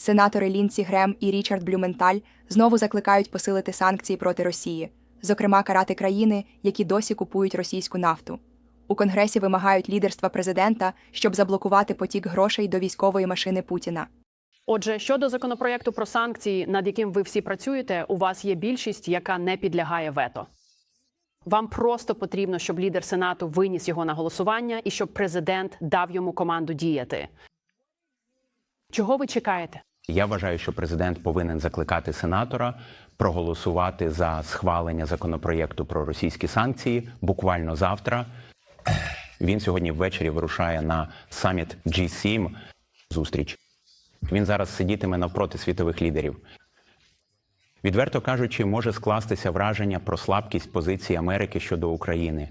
Сенатори Лінсі Грем і Річард Блюменталь знову закликають посилити санкції проти Росії, зокрема карати країни, які досі купують російську нафту. У Конгресі вимагають лідерства президента, щоб заблокувати потік грошей до військової машини Путіна. Отже, щодо законопроєкту про санкції, над яким ви всі працюєте, у вас є більшість, яка не підлягає вето. Вам просто потрібно, щоб лідер сенату виніс його на голосування і щоб президент дав йому команду діяти. Чого ви чекаєте? Я вважаю, що президент повинен закликати сенатора проголосувати за схвалення законопроєкту про російські санкції буквально завтра. Він сьогодні ввечері вирушає на саміт G7 зустріч. Він зараз сидітиме навпроти світових лідерів. Відверто кажучи, може скластися враження про слабкість позиції Америки щодо України.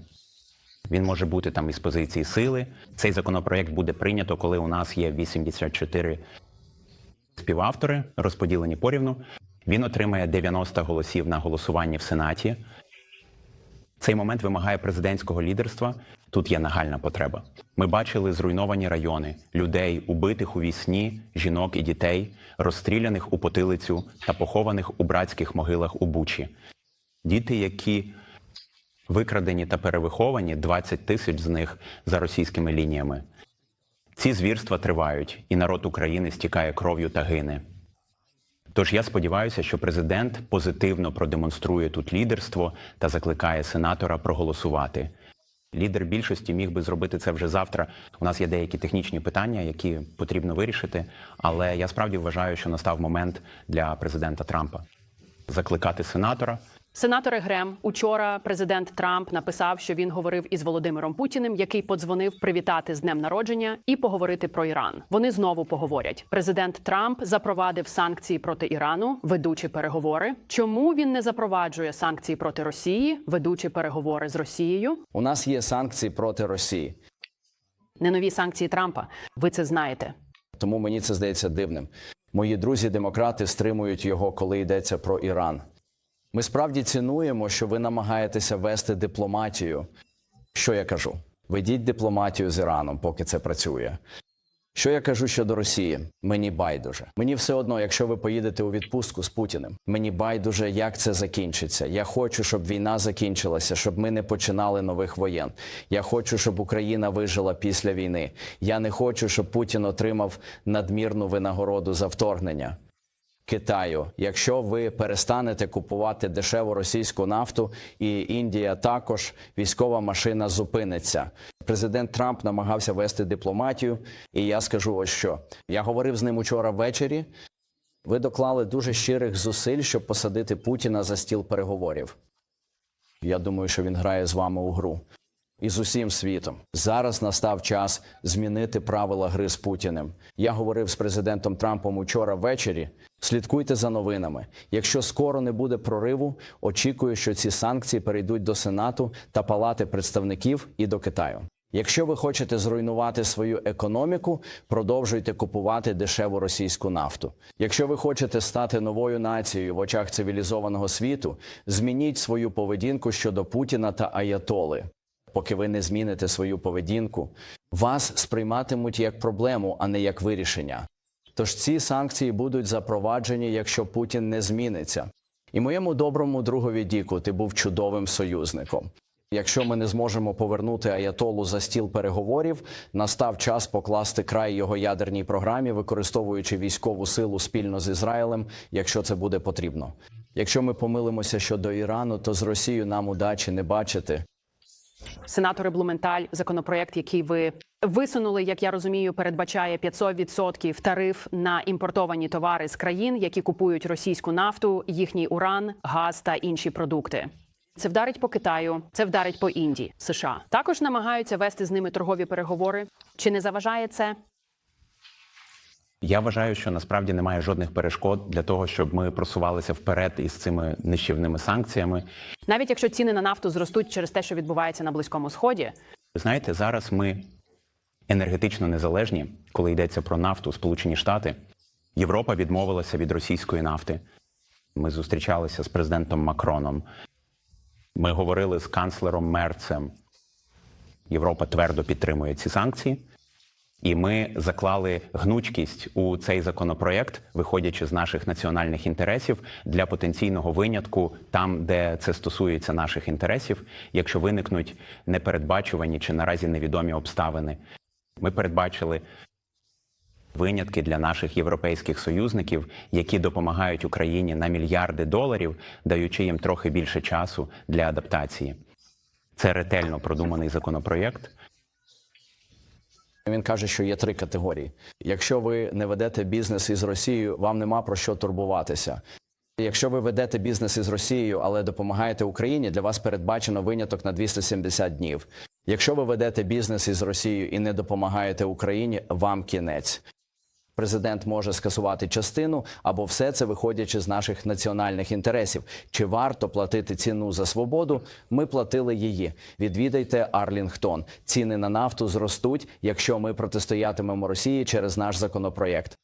Він може бути там із позиції сили. Цей законопроект буде прийнято, коли у нас є 84 співавтори, розподілені порівну. Він отримає 90 голосів на голосуванні в Сенаті. Цей момент вимагає президентського лідерства. Тут є нагальна потреба. Ми бачили зруйновані райони, людей, убитих у вісні, жінок і дітей, розстріляних у потилицю та похованих у братських могилах у Бучі. Діти, які викрадені та перевиховані, 20 тисяч з них за російськими лініями. Ці звірства тривають, і народ України стікає кров'ю та гине. Тож я сподіваюся, що президент позитивно продемонструє тут лідерство та закликає сенатора проголосувати. Лідер більшості міг би зробити це вже завтра. У нас є деякі технічні питання, які потрібно вирішити. Але я справді вважаю, що настав момент для президента Трампа закликати сенатора Сенатори Грем учора президент Трамп написав, що він говорив із Володимиром Путіним, який подзвонив привітати з днем народження і поговорити про Іран. Вони знову поговорять. Президент Трамп запровадив санкції проти Ірану, ведучи переговори. Чому він не запроваджує санкції проти Росії, ведучи переговори з Росією? У нас є санкції проти Росії, Не нові санкції Трампа. Ви це знаєте. тому мені це здається дивним. Мої друзі-демократи стримують його, коли йдеться про Іран. Ми справді цінуємо, що ви намагаєтеся вести дипломатію. Що я кажу? Ведіть дипломатію з Іраном, поки це працює. Що я кажу щодо Росії? Мені байдуже. Мені все одно, якщо ви поїдете у відпустку з Путіним. Мені байдуже, як це закінчиться. Я хочу, щоб війна закінчилася, щоб ми не починали нових воєн. Я хочу, щоб Україна вижила після війни. Я не хочу, щоб Путін отримав надмірну винагороду за вторгнення. Китаю, якщо ви перестанете купувати дешеву російську нафту, і Індія також військова машина зупиниться. Президент Трамп намагався вести дипломатію, і я скажу ось що я говорив з ним учора ввечері. Ви доклали дуже щирих зусиль, щоб посадити Путіна за стіл переговорів. Я думаю, що він грає з вами у гру і з усім світом. Зараз настав час змінити правила гри з Путіним. Я говорив з президентом Трампом учора ввечері. Слідкуйте за новинами. Якщо скоро не буде прориву, очікую, що ці санкції перейдуть до Сенату та Палати представників і до Китаю. Якщо ви хочете зруйнувати свою економіку, продовжуйте купувати дешеву російську нафту. Якщо ви хочете стати новою нацією в очах цивілізованого світу, змініть свою поведінку щодо Путіна та Аятоли. Поки ви не зміните свою поведінку, вас сприйматимуть як проблему, а не як вирішення. Тож ці санкції будуть запроваджені, якщо Путін не зміниться. І моєму доброму другові Діку ти був чудовим союзником. Якщо ми не зможемо повернути Аятолу за стіл переговорів, настав час покласти край його ядерній програмі, використовуючи військову силу спільно з Ізраїлем, якщо це буде потрібно. Якщо ми помилимося щодо Ірану, то з Росією нам удачі не бачити. Сенатори Блументаль, законопроект, який ви висунули, як я розумію, передбачає 500% тариф на імпортовані товари з країн, які купують російську нафту, їхній уран, газ та інші продукти. Це вдарить по Китаю, це вдарить по Індії, США. Також намагаються вести з ними торгові переговори. Чи не заважає це? Я вважаю, що насправді немає жодних перешкод для того, щоб ми просувалися вперед із цими нищівними санкціями. Навіть якщо ціни на нафту зростуть через те, що відбувається на близькому сході, знаєте, зараз ми енергетично незалежні, коли йдеться про нафту, Сполучені Штати. Європа відмовилася від російської нафти. Ми зустрічалися з президентом Макроном. Ми говорили з канцлером Мерцем. Європа твердо підтримує ці санкції. І ми заклали гнучкість у цей законопроект, виходячи з наших національних інтересів для потенційного винятку там, де це стосується наших інтересів, якщо виникнуть непередбачувані чи наразі невідомі обставини. Ми передбачили винятки для наших європейських союзників, які допомагають Україні на мільярди доларів, даючи їм трохи більше часу для адаптації. Це ретельно продуманий законопроєкт. Він каже, що є три категорії. Якщо ви не ведете бізнес із Росією, вам нема про що турбуватися. Якщо ви ведете бізнес із Росією, але допомагаєте Україні, для вас передбачено виняток на 270 днів. Якщо ви ведете бізнес із Росією і не допомагаєте Україні, вам кінець. Президент може скасувати частину або все це виходячи з наших національних інтересів. Чи варто платити ціну за свободу? Ми платили її. Відвідайте Арлінгтон. Ціни на нафту зростуть, якщо ми протистоятимемо Росії через наш законопроєкт.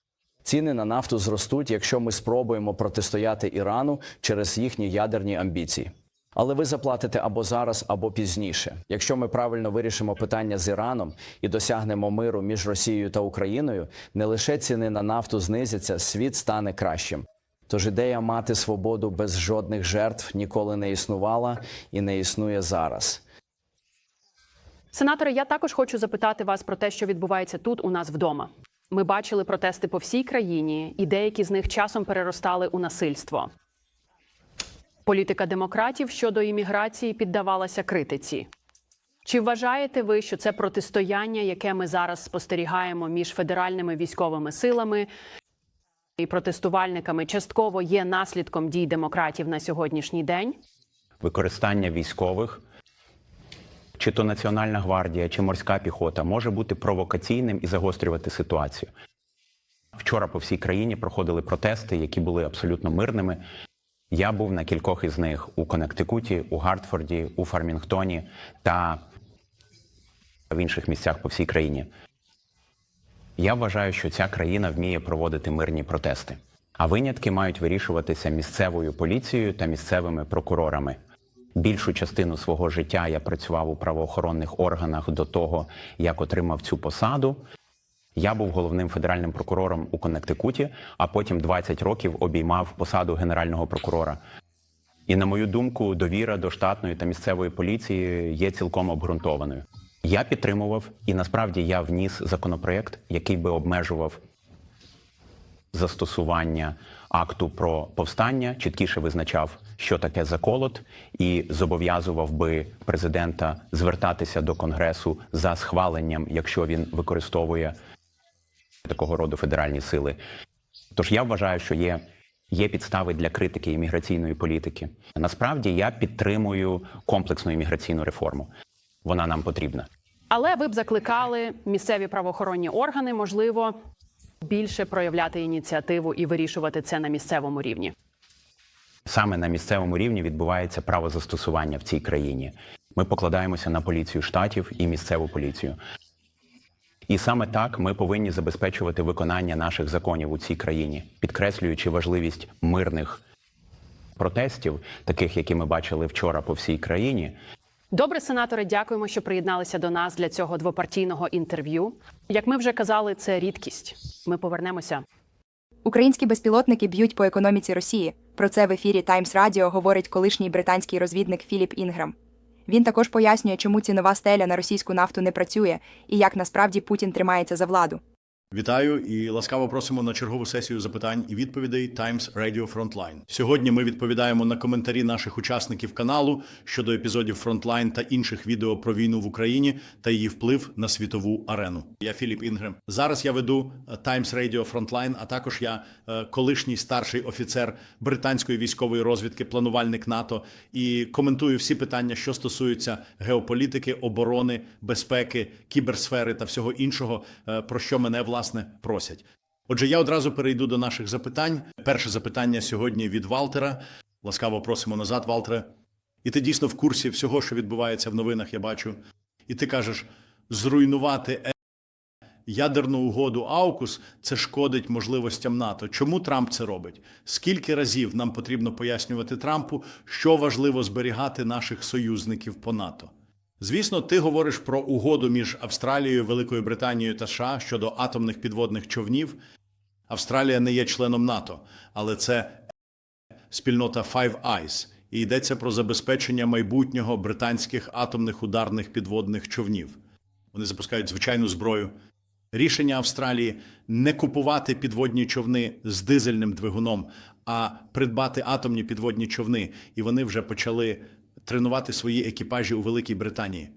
Ціни на нафту зростуть, якщо ми спробуємо протистояти Ірану через їхні ядерні амбіції. Але ви заплатите або зараз, або пізніше. Якщо ми правильно вирішимо питання з Іраном і досягнемо миру між Росією та Україною, не лише ціни на нафту знизяться, світ стане кращим. Тож ідея мати свободу без жодних жертв ніколи не існувала і не існує зараз. Сенаторе, я також хочу запитати вас про те, що відбувається тут у нас вдома. Ми бачили протести по всій країні, і деякі з них часом переростали у насильство. Політика демократів щодо імміграції піддавалася критиці. Чи вважаєте ви, що це протистояння, яке ми зараз спостерігаємо між федеральними військовими силами і протестувальниками, частково є наслідком дій демократів на сьогоднішній день? використання військових, чи то Національна гвардія, чи морська піхота може бути провокаційним і загострювати ситуацію. Вчора по всій країні проходили протести, які були абсолютно мирними. Я був на кількох із них у Коннектикуті, у Гартфорді, у Фармінгтоні та в інших місцях по всій країні. Я вважаю, що ця країна вміє проводити мирні протести. А винятки мають вирішуватися місцевою поліцією та місцевими прокурорами. Більшу частину свого життя я працював у правоохоронних органах до того, як отримав цю посаду. Я був головним федеральним прокурором у Коннектикуті, а потім 20 років обіймав посаду генерального прокурора. І на мою думку, довіра до штатної та місцевої поліції є цілком обґрунтованою. Я підтримував, і насправді я вніс законопроєкт, який би обмежував застосування акту про повстання, чіткіше визначав, що таке заколот, і зобов'язував би президента звертатися до конгресу за схваленням, якщо він використовує такого роду федеральні сили. Тож я вважаю, що є, є підстави для критики імміграційної політики. Насправді я підтримую комплексну імміграційну реформу. Вона нам потрібна. Але ви б закликали місцеві правоохоронні органи, можливо, більше проявляти ініціативу і вирішувати це на місцевому рівні. Саме на місцевому рівні відбувається правозастосування в цій країні. Ми покладаємося на поліцію штатів і місцеву поліцію. І саме так ми повинні забезпечувати виконання наших законів у цій країні, підкреслюючи важливість мирних протестів, таких, які ми бачили вчора по всій країні. Добре, сенатори, дякуємо, що приєдналися до нас для цього двопартійного інтерв'ю. Як ми вже казали, це рідкість. Ми повернемося. Українські безпілотники б'ють по економіці Росії. Про це в ефірі Times Radio говорить колишній британський розвідник Філіп Інграм. Він також пояснює, чому цінова стеля на російську нафту не працює і як насправді Путін тримається за владу. Вітаю і ласкаво просимо на чергову сесію запитань і відповідей Times Radio Frontline. Сьогодні ми відповідаємо на коментарі наших учасників каналу щодо епізодів Frontline та інших відео про війну в Україні та її вплив на світову арену. Я Філіп Інгрем. Зараз я веду е, Times Radio Frontline, а також я е, колишній старший офіцер британської військової розвідки, планувальник НАТО і коментую всі питання, що стосуються геополітики, оборони, безпеки, кіберсфери та всього іншого, е, про що мене власне просять. Отже, я одразу перейду до наших запитань. Перше запитання сьогодні від Валтера. Ласкаво просимо назад, Валтере. І ти дійсно в курсі всього, що відбувається в новинах, я бачу. І ти кажеш, зруйнувати е- ядерну угоду Аукус це шкодить можливостям НАТО. Чому Трамп це робить? Скільки разів нам потрібно пояснювати Трампу, що важливо зберігати наших союзників по НАТО? Звісно, ти говориш про угоду між Австралією, Великою Британією та США щодо атомних підводних човнів. Австралія не є членом НАТО, але це спільнота Five Eyes, і йдеться про забезпечення майбутнього британських атомних ударних підводних човнів. Вони запускають звичайну зброю. Рішення Австралії не купувати підводні човни з дизельним двигуном, а придбати атомні підводні човни. І вони вже почали тренувати свої екіпажі у Великій Британії.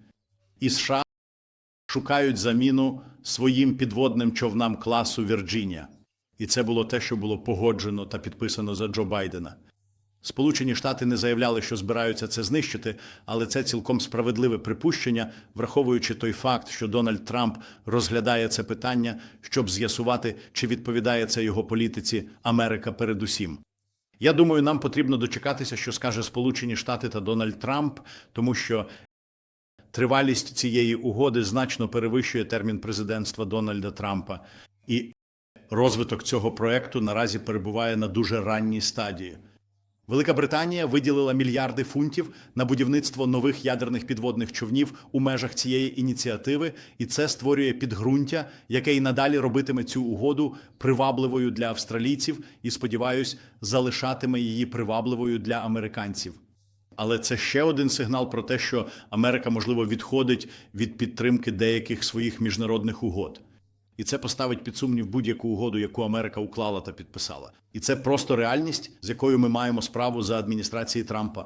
І США шукають заміну своїм підводним човнам класу Вірджинія. І це було те, що було погоджено та підписано за Джо Байдена. Сполучені Штати не заявляли, що збираються це знищити, але це цілком справедливе припущення, враховуючи той факт, що Дональд Трамп розглядає це питання, щоб з'ясувати, чи відповідає це його політиці Америка передусім. Я думаю, нам потрібно дочекатися, що скаже Сполучені Штати та Дональд Трамп, тому що тривалість цієї угоди значно перевищує термін президентства Дональда Трампа, і розвиток цього проекту наразі перебуває на дуже ранній стадії. Велика Британія виділила мільярди фунтів на будівництво нових ядерних підводних човнів у межах цієї ініціативи, і це створює підґрунтя, яке і надалі робитиме цю угоду привабливою для австралійців і, сподіваюсь, залишатиме її привабливою для американців. Але це ще один сигнал про те, що Америка, можливо, відходить від підтримки деяких своїх міжнародних угод. І це поставить під сумнів будь-яку угоду, яку Америка уклала та підписала. І це просто реальність, з якою ми маємо справу за адміністрації Трампа.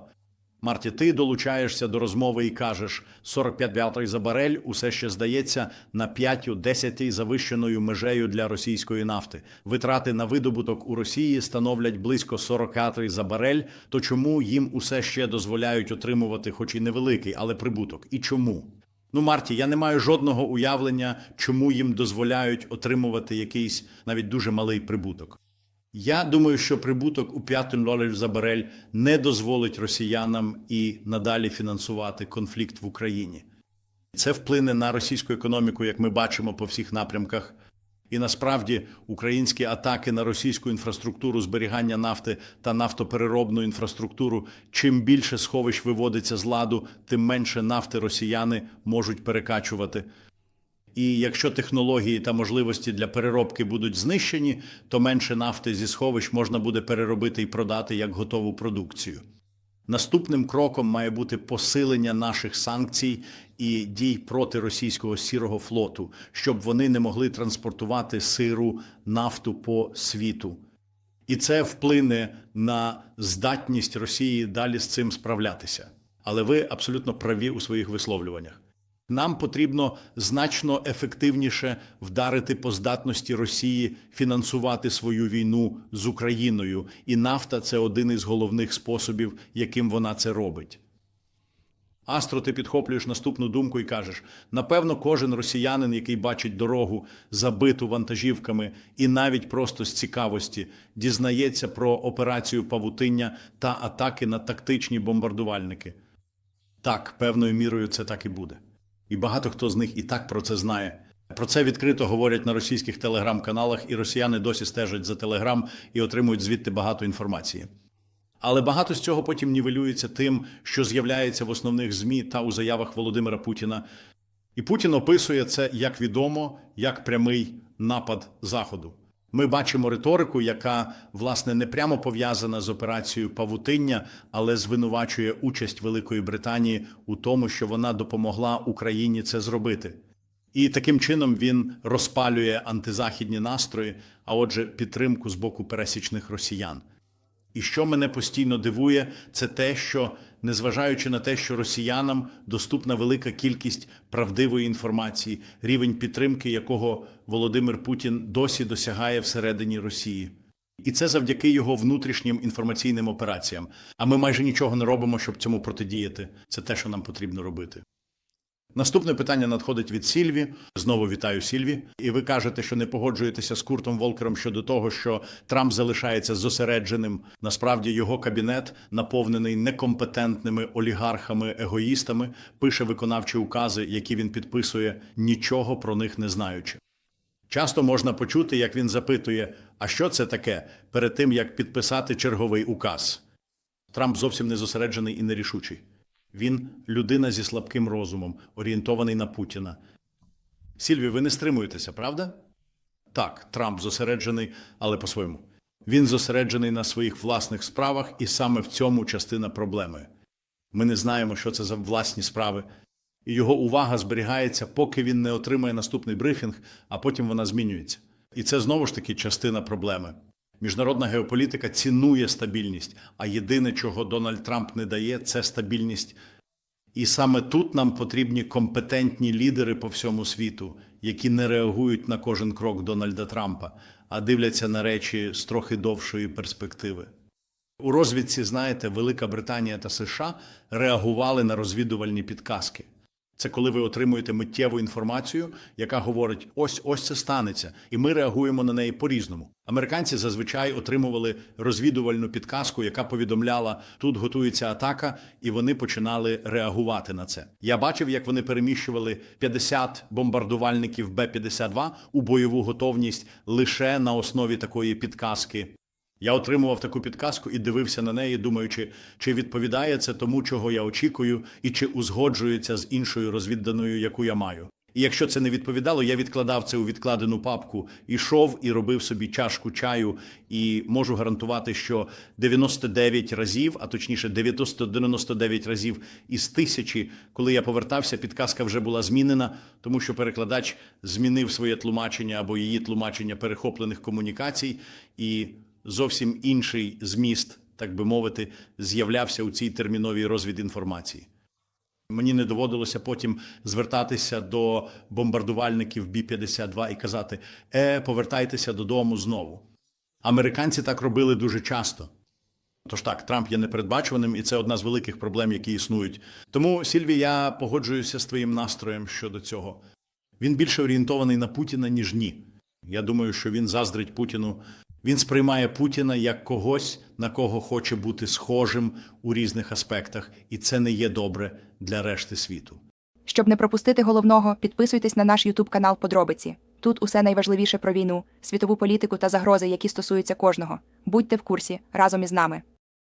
Марті, ти долучаєшся до розмови і кажеш 45 доларів за барель усе ще здається на 5-10 завищеною межею для російської нафти. Витрати на видобуток у Росії становлять близько 40 за барель. То чому їм усе ще дозволяють отримувати, хоч і невеликий, але прибуток? І чому? Ну, Марті, я не маю жодного уявлення, чому їм дозволяють отримувати якийсь навіть дуже малий прибуток. Я думаю, що прибуток у 5 доларів за барель не дозволить росіянам і надалі фінансувати конфлікт в Україні. Це вплине на російську економіку, як ми бачимо по всіх напрямках. І насправді українські атаки на російську інфраструктуру зберігання нафти та нафтопереробну інфраструктуру, чим більше сховищ виводиться з ладу, тим менше нафти росіяни можуть перекачувати. І якщо технології та можливості для переробки будуть знищені, то менше нафти зі сховищ можна буде переробити і продати як готову продукцію. Наступним кроком має бути посилення наших санкцій і дій проти російського сірого флоту, щоб вони не могли транспортувати сиру нафту по світу. І це вплине на здатність Росії далі з цим справлятися. Але ви абсолютно праві у своїх висловлюваннях. Нам потрібно значно ефективніше вдарити по здатності Росії фінансувати свою війну з Україною, і нафта це один із головних способів, яким вона це робить. Астро, ти підхоплюєш наступну думку і кажеш: напевно, кожен росіянин, який бачить дорогу, забиту вантажівками, і навіть просто з цікавості дізнається про операцію павутиння та атаки на тактичні бомбардувальники. Так, певною мірою це так і буде. І багато хто з них і так про це знає. Про це відкрито говорять на російських телеграм-каналах, і росіяни досі стежать за телеграм і отримують звідти багато інформації. Але багато з цього потім нівелюється тим, що з'являється в основних ЗМІ та у заявах Володимира Путіна. І Путін описує це як відомо, як прямий напад Заходу. Ми бачимо риторику, яка власне не прямо пов'язана з операцією павутиння, але звинувачує участь Великої Британії у тому, що вона допомогла Україні це зробити. І таким чином він розпалює антизахідні настрої, а отже, підтримку з боку пересічних росіян. І що мене постійно дивує, це те, що незважаючи на те, що росіянам доступна велика кількість правдивої інформації, рівень підтримки, якого Володимир Путін досі досягає всередині Росії. І це завдяки його внутрішнім інформаційним операціям. А ми майже нічого не робимо, щоб цьому протидіяти. Це те, що нам потрібно робити. Наступне питання надходить від Сільві. Знову вітаю Сільві. І ви кажете, що не погоджуєтеся з Куртом Волкером щодо того, що Трамп залишається зосередженим. Насправді його кабінет наповнений некомпетентними олігархами-егоїстами, пише виконавчі укази, які він підписує, нічого про них не знаючи. Часто можна почути, як він запитує, а що це таке перед тим, як підписати черговий указ. Трамп зовсім не зосереджений і нерішучий. Він людина зі слабким розумом, орієнтований на Путіна. Сільві, ви не стримуєтеся, правда? Так, Трамп зосереджений, але по-своєму. Він зосереджений на своїх власних справах, і саме в цьому частина проблеми. Ми не знаємо, що це за власні справи. І його увага зберігається, поки він не отримає наступний брифінг, а потім вона змінюється. І це знову ж таки частина проблеми. Міжнародна геополітика цінує стабільність, а єдине, чого Дональд Трамп не дає, це стабільність. І саме тут нам потрібні компетентні лідери по всьому світу, які не реагують на кожен крок Дональда Трампа, а дивляться на речі з трохи довшої перспективи. У розвідці, знаєте, Велика Британія та США реагували на розвідувальні підказки. Це коли ви отримуєте миттєву інформацію, яка говорить: ось ось це станеться, і ми реагуємо на неї по-різному. Американці зазвичай отримували розвідувальну підказку, яка повідомляла, тут готується атака, і вони починали реагувати на це. Я бачив, як вони переміщували 50 бомбардувальників Б-52 у бойову готовність лише на основі такої підказки. Я отримував таку підказку і дивився на неї, думаючи, чи відповідає це тому, чого я очікую, і чи узгоджується з іншою розвідданою, яку я маю. І якщо це не відповідало, я відкладав це у відкладену папку, ішов і робив собі чашку чаю. І можу гарантувати, що 99 разів, а точніше 999 разів із тисячі, коли я повертався, підказка вже була змінена, тому що перекладач змінив своє тлумачення або її тлумачення перехоплених комунікацій і зовсім інший зміст, так би мовити, з'являвся у цій терміновій розвідінформації. Мені не доводилося потім звертатися до бомбардувальників Бі-52 і казати: Е, повертайтеся додому знову. Американці так робили дуже часто. Тож так, Трамп є непередбачуваним, і це одна з великих проблем, які існують. Тому, Сільві, я погоджуюся з твоїм настроєм щодо цього. Він більше орієнтований на Путіна, ніж ні. Я думаю, що він заздрить Путіну. Він сприймає Путіна як когось, на кого хоче бути схожим у різних аспектах, і це не є добре для решти світу. Щоб не пропустити головного, підписуйтесь на наш Ютуб канал Подробиці. Тут усе найважливіше про війну, світову політику та загрози, які стосуються кожного. Будьте в курсі разом із нами.